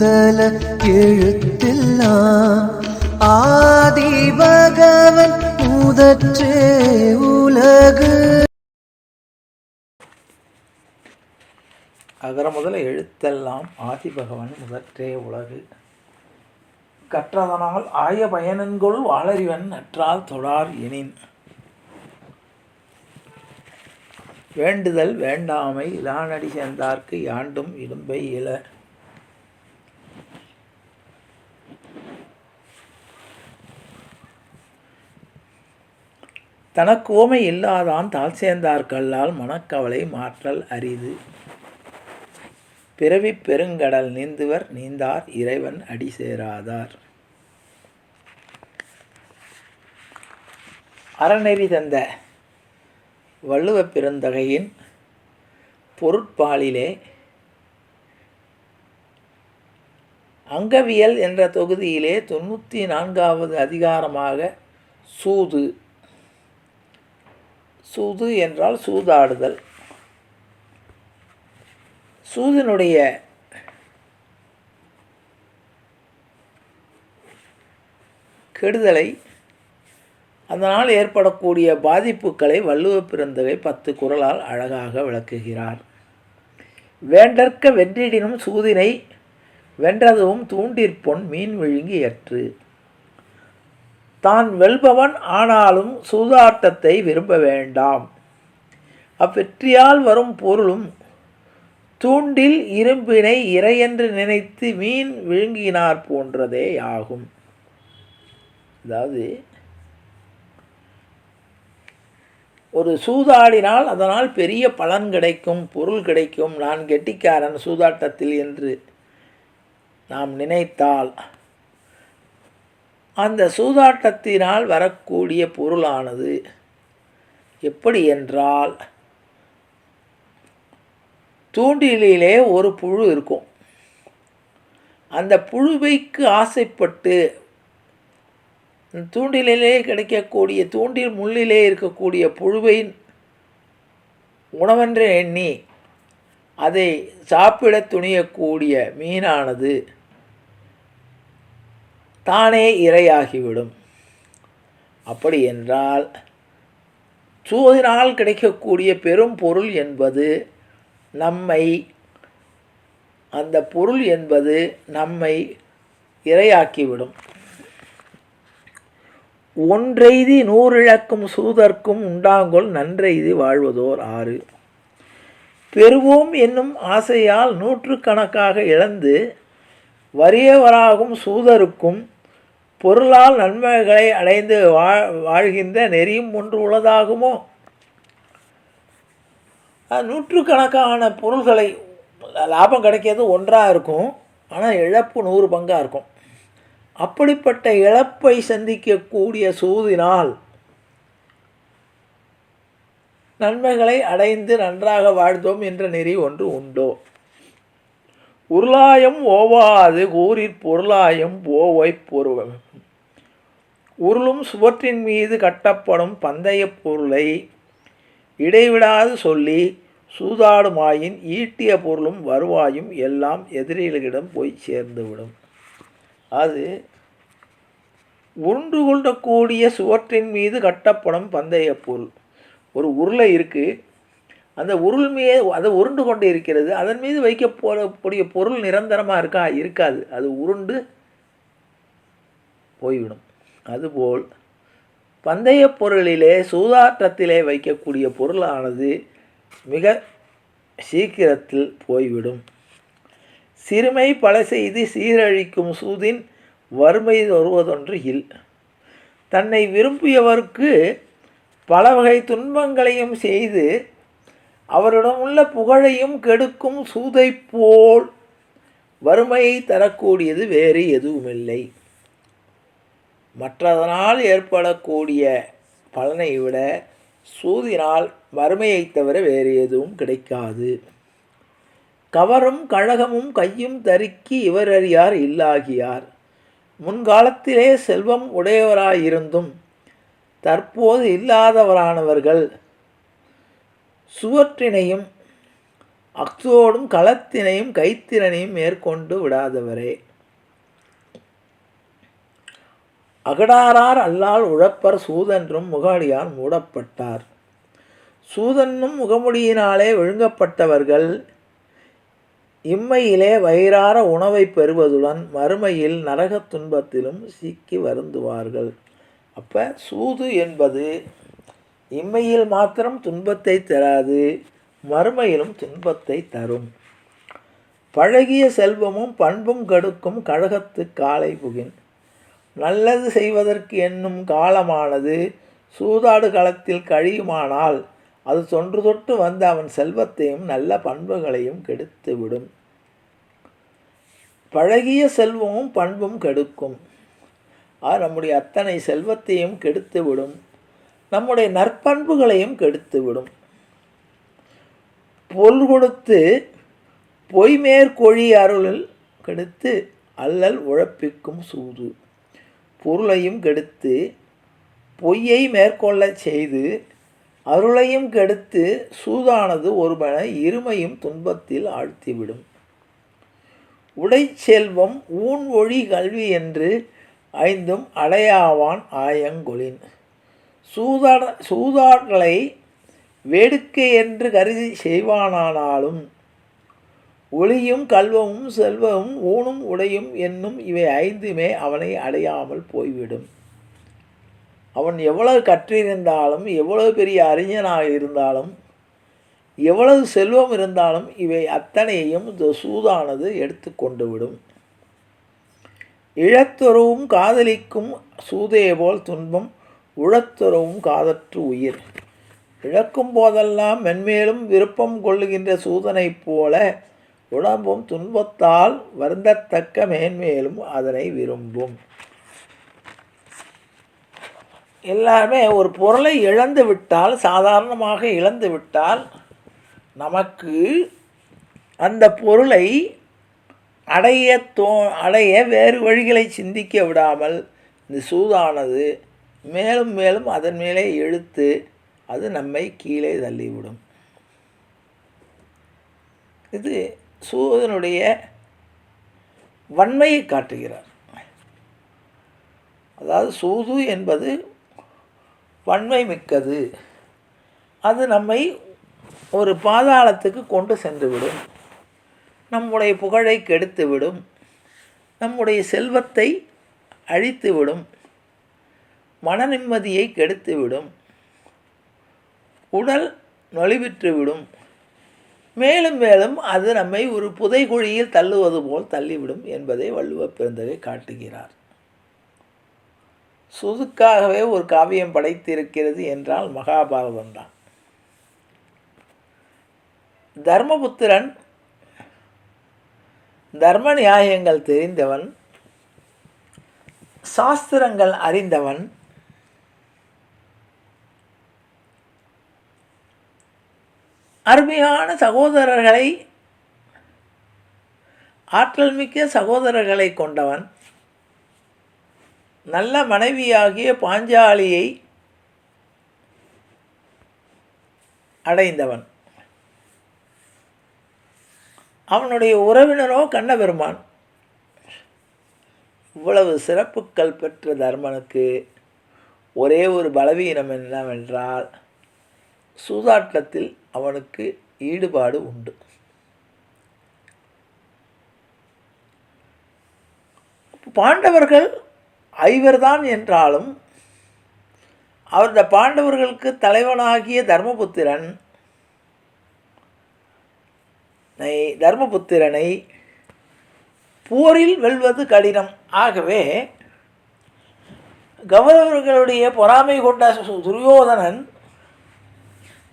முதல எழுத்தெல்லாம் ஆதி பகவன் முதற்றே உலகு. அகர முதல எழுத்தெல்லாம் ஆதி பகவன் முதற்றே உலகு. கற்றதனால் ஆய பயனென்கொள் வாளறிவன் நற்றால் தொழார் எனின். வேண்டுதல் வேண்டாமை இலானடி சேர்ந்தார்க்கு யாண்டும் இடும்பை இல தனக்கு ஓமை இல்லாதான் தாழ் சேர்ந்தார்கல்லால் மனக்கவலை மாற்றல் அரிது. பிறவி பெருங்கடல் நீந்துவர் நீந்தார் இறைவன் அடி சேராதார். அறநெறி தந்த வள்ளுவப் பெருந்தகையின் பொருட்பாலிலே அங்கவியல் என்ற தொகுதியிலே தொண்ணூற்றி நான்காவது அதிகாரமாக சூது சூது என்றால் சூதாடுதல். சூதனுடைய கெடுதலை அதனால் ஏற்படக்கூடிய பாதிப்புகளை வள்ளுவ பிறந்தகை பத்து குரலால் அழகாக விளக்குகிறார். வேண்டற்க வென்றிடினும் சூதினை வென்றதும் தூண்டிற்பொன் மீன் விழுங்கி ஏற்று. தான் வெல்பவன் ஆனாலும் சூதாட்டத்தை விரும்ப வேண்டாம். அவ்வெற்றியால் வரும் பொருளும் தூண்டில் இரும்பினை இறையென்று நினைத்து மீன் விழுங்கினார் போன்றதே ஆகும். அதாவது ஒரு சூதாடினால் அதனால் பெரிய பலன் கிடைக்கும் பொருள் கிடைக்கும். நான் கெட்டிக்காரன் சூதாட்டத்தில் என்று நாம் நினைத்தால் அந்த சூதாட்டத்தினால் வரக்கூடிய பொருளானது எப்படி என்றால் தூண்டிலே ஒரு புழு இருக்கும். அந்த புழுவைக்கு ஆசைப்பட்டு தூண்டிலே கிடைக்கக்கூடிய தூண்டில் முள்ளிலே இருக்கக்கூடிய புழுவை உணவென்று எண்ணி அதை சாப்பிட துணியக்கூடிய மீனானது தானே இரையாகிவிடும். அப்படி என்றால் சூதினால் கிடைக்கக்கூடிய பெரும் பொருள் என்பது நம்மை அந்த பொருள் என்பது நம்மை இரையாக்கிவிடும். ஒன்றெய்தி நூறிழக்கும் சூதர்க்கும் உண்டாங்கொள் நன்றெய்தி வாழ்வதோர் ஆறு. பெறுவோம் என்னும் ஆசையால் நூற்றுக்கணக்காக இழந்து வறியவராகும் சூதருக்கும் பொருளால் நன்மைகளை அடைந்து வாழ்கின்ற நெறியும் ஒன்று உள்ளதாகுமோ நூற்றுக்கணக்கான பொருள்களை லாபம் கிடைக்கிறது ஒன்றாக இருக்கும் ஆனால் இழப்பு நூறு பங்காக இருக்கும். அப்படிப்பட்ட இழப்பை சந்திக்கக்கூடிய சூதினால் நன்மைகளை அடைந்து நன்றாக வாழ்ந்தோம் என்ற நெறி ஒன்று உண்டோ? உருளாயம் ஓவாது கூறிற் பொருளாயம் ஓவை பொருவம் உருளும் சுவற்றின் மீது கட்டப்படும் பந்தய பொருளை இடைவிடாது சொல்லி சூதாடுமாயின் ஈட்டிய பொருளும் வருவாயும் எல்லாம் எதிரிகளிடம் போய் சேர்ந்துவிடும். அது உருண்டு கொள்ளக்கூடிய சுவற்றின் மீது கட்டப்படும் பந்தய பொருள். ஒரு உருளை இருக்குது அந்த உருள்மையே அதை உருண்டு கொண்டு இருக்கிறது. அதன் மீது வைக்க போகக்கூடிய பொருள் நிரந்தரமாக இருக்கா? இருக்காது. அது உருண்டு போய்விடும். அதுபோல் பந்தய பொருளிலே சூதாட்டத்திலே வைக்கக்கூடிய பொருளானது மிக சீக்கிரத்தில் போய்விடும். சிறுமை பல செய்து சீரழிக்கும் சூதின் வறுமை வருவதொன்று இல். தன்னை விரும்பியவர்க்கு பல வகை துன்பங்களையும் செய்து அவரிடம் உள்ள புகழையும் கெடுக்கும் சூதை போல் வறுமையை தரக்கூடியது வேறு எதுவுமில்லை. மற்றதனால் ஏற்படக்கூடிய பலனை விட சூதினால் வறுமையை தவிர வேறு எதுவும் கிடைக்காது. கவரும் கழகமும் கையும் தருக்கி இவரறியார் இல்லாகியார். முன்காலத்திலே செல்வம் உடையவராயிருந்தும் தற்போது இல்லாதவரானவர்கள் சுவற்றினையும் அக்சோடும் களத்தினையும் கைத்திறனையும் மேற்கொண்டு விடாதவரே. அகடாரார் அல்லால் உழப்பர் சூதன்றும் முகாடியார் மூடப்பட்டார். சூதன்னும் முகமுடியினாலே விழுங்கப்பட்டவர்கள் இம்மையிலே வயிறார உணவை பெறுவதுடன் மறுமையில் நரகத் துன்பத்திலும் சிக்கி வருந்துவார்கள். அப்போ சூது என்பது இம்மையில் மாத்திரம் துன்பத்தை தராது மறுமையிலும் துன்பத்தை தரும். பழகிய செல்வமும் பண்பும் கெடுக்கும் கழகத்து காலை புகின். நல்லது செய்வதற்கு என்னும் காலமானது சூதாடு களத்தில் கழியுமானால் அது தொன்று தொட்டு வந்து அவன் செல்வத்தையும் நல்ல பண்புகளையும் கெடுத்துவிடும் பழகிய செல்வமும் பண்பும் கெடுக்கும். அது நம்முடைய அத்தனை செல்வத்தையும் கெடுத்துவிடும் நம்முடைய நற்பண்புகளையும் கெடுத்துவிடும். பொல் கொடுத்து பொய்மேற்கொழி அருளில் கெடுத்து அல்லல் உழப்பிக்கும் சூது. பொருளையும் கெடுத்து பொய்யை மேற்கொள்ளச் செய்து அருளையும் கெடுத்து சூதானது ஒருவனை இருமையும் துன்பத்தில் ஆழ்த்திவிடும். உடை செல்வம் ஊன் ஒழி கல்வி என்று ஐந்தும் அடையாவான் ஆயங்கொலின் சூதாட சூதாடலை வேடுக்கை என்று கருதி செய்வானானாலும் ஒளியும் கல்வமும் செல்வமும் ஊனும் உடையும் என்னும் இவை ஐந்துமே அவனை அடையாமல் போய்விடும். அவன் எவ்வளவு கற்றிருந்தாலும் எவ்வளவு பெரிய அறிஞனாக இருந்தாலும் எவ்வளவு செல்வம் இருந்தாலும் இவை அத்தனையையும் இந்த சூதானது எடுத்து கொண்டு விடும் இழத்துறவும் காதலிக்கும் சூதையை போல் துன்பம் உழத்துறவும் காதற்று உயிர். இழக்கும் போதெல்லாம் மென்மேலும் விருப்பம் கொள்ளுகின்ற சூதனைப் போல உடம்பும் துன்பத்தால் வருந்தத்தக்க மேன்மேலும் அதனை விரும்பும். எல்லாருமே ஒரு பொருளை இழந்து விட்டால் சாதாரணமாக இழந்து விட்டால் நமக்கு அந்த பொருளை அடைய தோ அடைய வேறு வழிகளை சிந்திக்க விடாமல் இந்த சூதானது மேலும் மேலும் அதன் மேலே இழுத்து அது நம்மை கீழே தள்ளிவிடும். இது சூதனுடைய வன்மையை காட்டுகிறார். அதாவது சூது என்பது வன்மை மிக்கது. அது நம்மை ஒரு பாதாளத்துக்கு கொண்டு சென்றுவிடும். நம்முடைய புகழை கெடுத்துவிடும். நம்முடைய செல்வத்தை அழித்துவிடும். மன நிம்மதியை கெடுத்துவிடும். உடல் நொழிவிற்றுவிடும் மேலும் மேலும் அது நம்மை ஒரு புதைகுழியில் தள்ளுவது போல் தள்ளிவிடும் என்பதை வள்ளுவ பிறந்தகை காட்டுகிறார். சுதுக்காகவே ஒரு காவியம் படைத்திருக்கிறது என்றால் மகாபாரதம் தான் தர்மபுத்திரன் தர்ம நியாயங்கள் தெரிந்தவன் சாஸ்திரங்கள் அறிந்தவன் அருமையான சகோதரர்களை ஆற்றல் மிக்க சகோதரர்களை கொண்டவன். நல்ல மனைவியாகிய பாஞ்சாலியை அடைந்தவன். அவனுடைய உறவினரோ கண்ணபெருமான். இவ்வளவு சிறப்புக்கள் பெற்ற தர்மனுக்கு ஒரே ஒரு பலவீனம் என்னவென்றால் சூதாட்டத்தில் அவனுக்கு ஈடுபாடு உண்டு. பாண்டவர்கள் ஐவர்தான் என்றாலும் அவருடைய பாண்டவர்களுக்கு தலைவனாகிய தர்மபுத்திரன் தர்மபுத்திரனை போரில் வெல்வது கடினம். ஆகவே கௌரவர்களுடைய பொறாமை கொண்ட சு- துரியோதனன்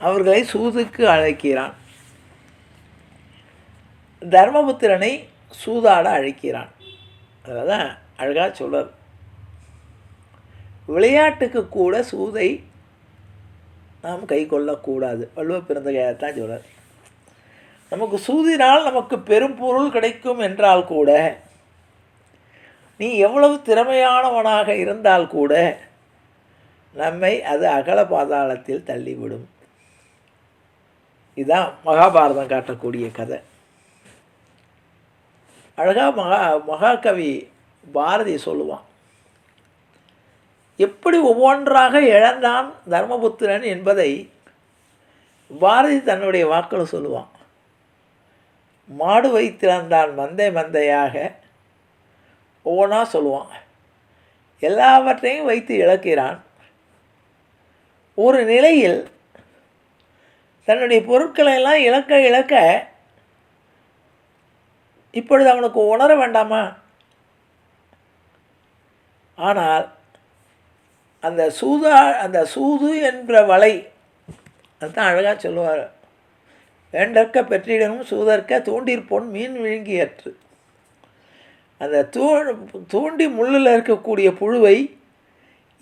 அவர்களை சூதுக்கு அழைக்கிறான். தர்மபுத்திரனை சூதாட அழைக்கிறான். அதான் அழகாக சொல்றார். விளையாட்டுக்கு கூட சூதை நாம் கை கொள்ளக்கூடாது. வள்ளுவ பிறந்தகையாகத்தான் சொல்கிறார் நமக்கு சூதினால் நமக்கு பெரும் பொருள் கிடைக்கும் என்றால் கூட நீ எவ்வளவு திறமையானவனாக இருந்தால் கூட நம்மை அது அகல பாதாளத்தில் தள்ளிவிடும். இதுதான் மகாபாரதம் காட்டக்கூடிய கதை. அழகா மகா மகாகவி பாரதி சொல்லுவான் எப்படி ஒவ்வொன்றாக இழந்தான் தர்மபுத்திரன் என்பதை பாரதி தன்னுடைய வாக்கில் சொல்லுவான். மாடு வைத்திருந்தான் மந்தை மந்தையாக ஒவ்வொன்றா சொல்லுவான். எல்லாவற்றையும் வைத்து இழக்கிறான். ஒரு நிலையில் தன்னுடைய பொருட்களை எல்லாம் இழக்க இழக்க இப்பொழுது அவனுக்கு உணர வேண்டாமா? ஆனால் அந்த சூதா அந்த சூது என்ற வலை அதுதான் அழகாக சொல்லுவார். வேண்டற்க பெற்றிடனும் சூதற்க தூண்டிருப்போன் மீன் விழுங்கியற்று. அந்த தூ தூண்டி முள்ளில் இருக்கக்கூடிய புழுவை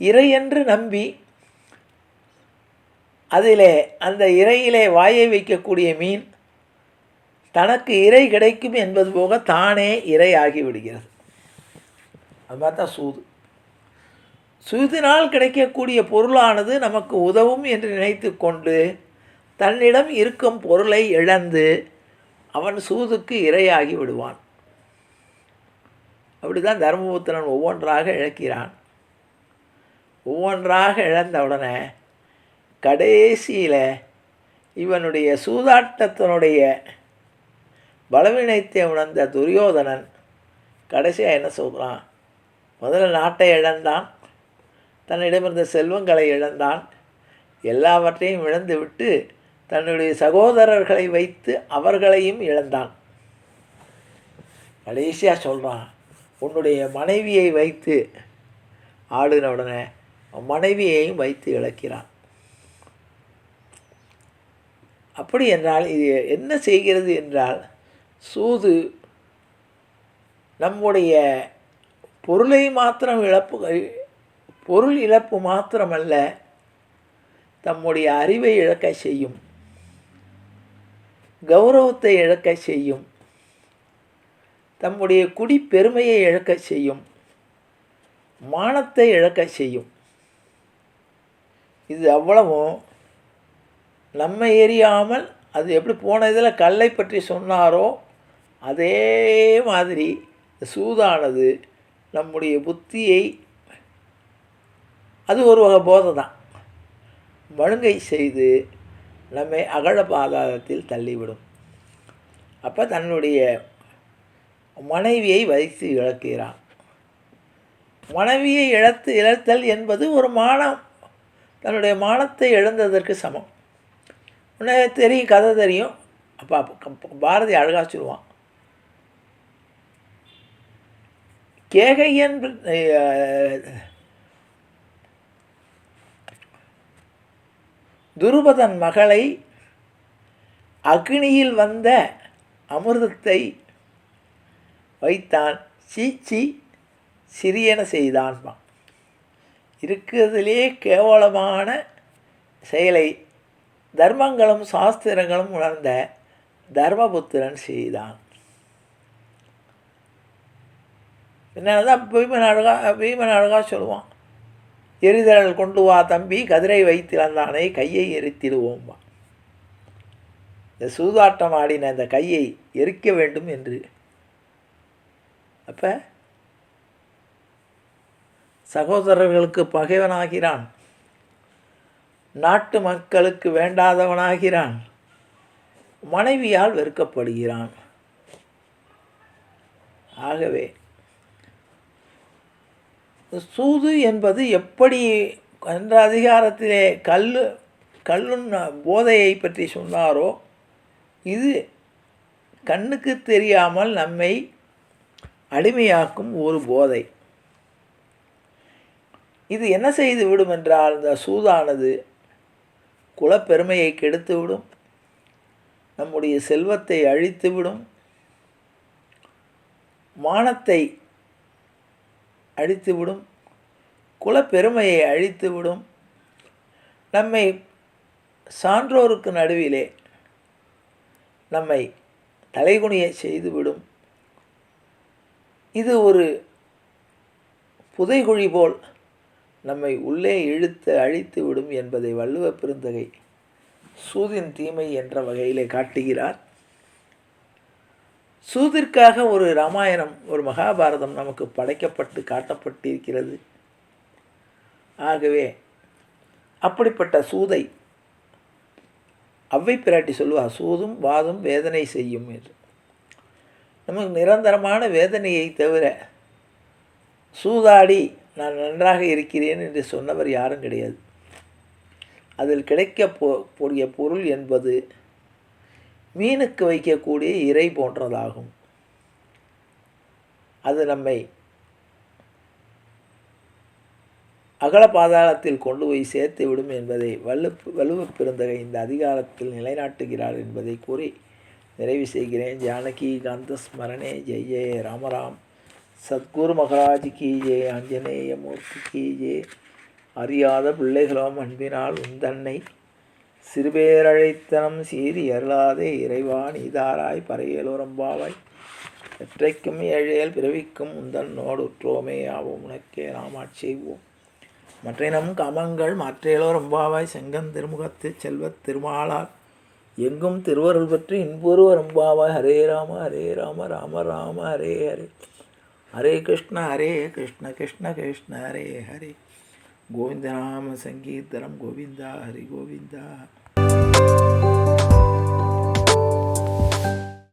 இறையென்று நம்பி அதிலே அந்த இறையிலே வாயை வைக்கக்கூடிய மீன் தனக்கு இறை கிடைக்கும் என்பது போக தானே இறை ஆகிவிடுகிறது. அது மாதிரி தான் சூது. சூதினால் கிடைக்கக்கூடிய பொருளானது நமக்கு உதவும் என்று நினைத்து கொண்டு தன்னிடம் இருக்கும் பொருளை இழந்து அவன் சூதுக்கு இரையாகி விடுவான். அப்படி தான் தர்மபுத்திரன் ஒவ்வொன்றாக இழக்கிறான். ஒவ்வொன்றாக இழந்தவுடனே கடைசியில் இவனுடைய சூதாட்டத்தினுடைய பலவீனத்தை உணர்ந்த துரியோதனன் கடைசியாக என்ன சொல்கிறான் முதல்ல நாட்டை இழந்தான். தன்னிடமிருந்த செல்வங்களை இழந்தான். எல்லாவற்றையும் இழந்துவிட்டு தன்னுடைய சகோதரர்களை வைத்து அவர்களையும் இழந்தான். கடைசியாக சொல்கிறான் உன்னுடைய மனைவியை வைத்து ஆளுன உடனே மனைவியையும் வைத்து இழக்கிறான். அப்படி என்றால் இது என்ன செய்கிறது என்றால் சூது நம்முடைய பொருளை மாத்திரம் இழப்பு பொருள் இழப்பு மாத்திரமல்ல தம்முடைய அறிவை இழக்க செய்யும் கௌரவத்தை இழக்க செய்யும் தம்முடைய குடி பெருமையை இழக்க செய்யும் மானத்தை இழக்க செய்யும். இது அவ்வளவும் நம்ம எரியாமல் அது எப்படி போன இதில் கல்லை பற்றி சொன்னாரோ அதே மாதிரி சூதானது நம்முடைய புத்தியை அது ஒரு வகை போதை தான். மழுங்கை செய்து நம்மை அகழ பாதாளத்தில் தள்ளிவிடும். அப்போ தன்னுடைய மனைவியை வைத்து இழக்கிறான். மனைவியை இழத்து இழத்தல் என்பது ஒரு மானம். தன்னுடைய மானத்தை இழந்ததற்கு சமம். உன்ன தெரியும் கதை தெரியும். அப்போ பாரதி அழகா சொல்லுவான் கேகையன் துருபதன் மகளை அக்னியில் வந்த அமிர்தத்தை வைத்தான். சீச்சி சிறியன செய்தான்பான் இருக்கிறதுலே கேவலமான செயலை தர்மங்களும் சாஸ்திரங்களும் உணர்ந்த தர்மபுத்திரன் செய்தான் என்னதான் பீமன் அழகா பீமன் அழகா சொல்லுவான். எரிதழல் கொண்டு வா தம்பி கதிரை வைத்திருந்தானே கையை எரித்திடுவோம்பா. இந்த சூதாட்டம் ஆடின அந்த கையை எரிக்க வேண்டும் என்று. அப்போ சகோதரர்களுக்கு பகைவனாகிறான். நாட்டு மக்களுக்கு வேண்டாதவனாகிறான். மனைவியால் வெறுக்கப்படுகிறான். ஆகவே சூது என்பது எப்படி என்ற அதிகாரத்திலே கல் கல்லுன் போதையை பற்றி சொன்னாரோ இது கண்ணுக்கு தெரியாமல் நம்மை அடிமையாக்கும் ஒரு போதை. இது என்ன செய்து விடும் என்றால் இந்த சூதானது குலப்பெருமையை கெடுத்து விடும் நம்முடைய செல்வத்தை அழித்து விடும் மானத்தை அழித்துவிடும். குலப்பெருமையை அழித்துவிடும். நம்மை சான்றோருக்கு நடுவிலே நம்மை தலைகுனிய செய்துவிடும். இது ஒரு புதைகுழி போல் நம்மை உள்ளே இழுத்து அழித்து விடும் என்பதை வள்ளுவ பெருந்தகை சூதின் தீமை என்ற வகையிலே காட்டுகிறார். சூதிற்காக ஒரு ராமாயணம் ஒரு மகாபாரதம் நமக்கு படைக்கப்பட்டு காட்டப்பட்டிருக்கிறது. ஆகவே அப்படிப்பட்ட சூதை அவ்வை பிராட்டி சொல்லுவார் சூதும் வாதும் வேதனை செய்யும் என்று. நமக்கு நிரந்தரமான வேதனையை தவிர சூதாடி நான் நன்றாக இருக்கிறேன் என்று சொன்னவர் யாரும் கிடையாது. அதில் கிடைக்க போடிய பொருள் என்பது மீனுக்கு வைக்கக்கூடிய இறை போன்றதாகும். அது நம்மை அகல பாதாளத்தில் கொண்டு போய் சேர்த்து விடும் என்பதை வலு வலுவ பிறந்தகை இந்த அதிகாரத்தில் நிலைநாட்டுகிறார் என்பதை கூறி நிறைவு செய்கிறேன். ஜானகி காந்த ஸ்மரணே ஜெய ஜெய ராமராம். சத்குரு மகராஜ் கீஜே ஜெய ஆஞ்சநேய மூர்த்தி கி அறியாத பிள்ளைகளோம் அன்பினால் உந்தன்னை சிறுபேரழைத்தனம் சீறி அருளாதே இறைவா நீதாராய் பறையலோரம்பாவாய் எற்றைக்கும் ஏழையல் பிறவிக்கும் உந்தன்னோடு உற்றோமே ஆவோம் உனக்கே நாம் செய்வோம். மற்றினம் காமங்கள் மாற்றேலோ ரொம்பாவாய் செங்கன் திருமுகத்து செல்வத் திருமாலார். எங்கும் திருவருள் பற்றி இன்பொருவ ரொம்பாவாய் ஹரே ராம ஹரே ராம ராம ராம ஹரே ஹரே. ஹரே கிருஷ்ண ஹரே கிருஷ்ண கிருஷ்ண கிருஷ்ண ஹரே ஹரே கோவிந்த நாம சங்கீர்த்தனம் கோவிந்தா ஹரி கோவிந்தா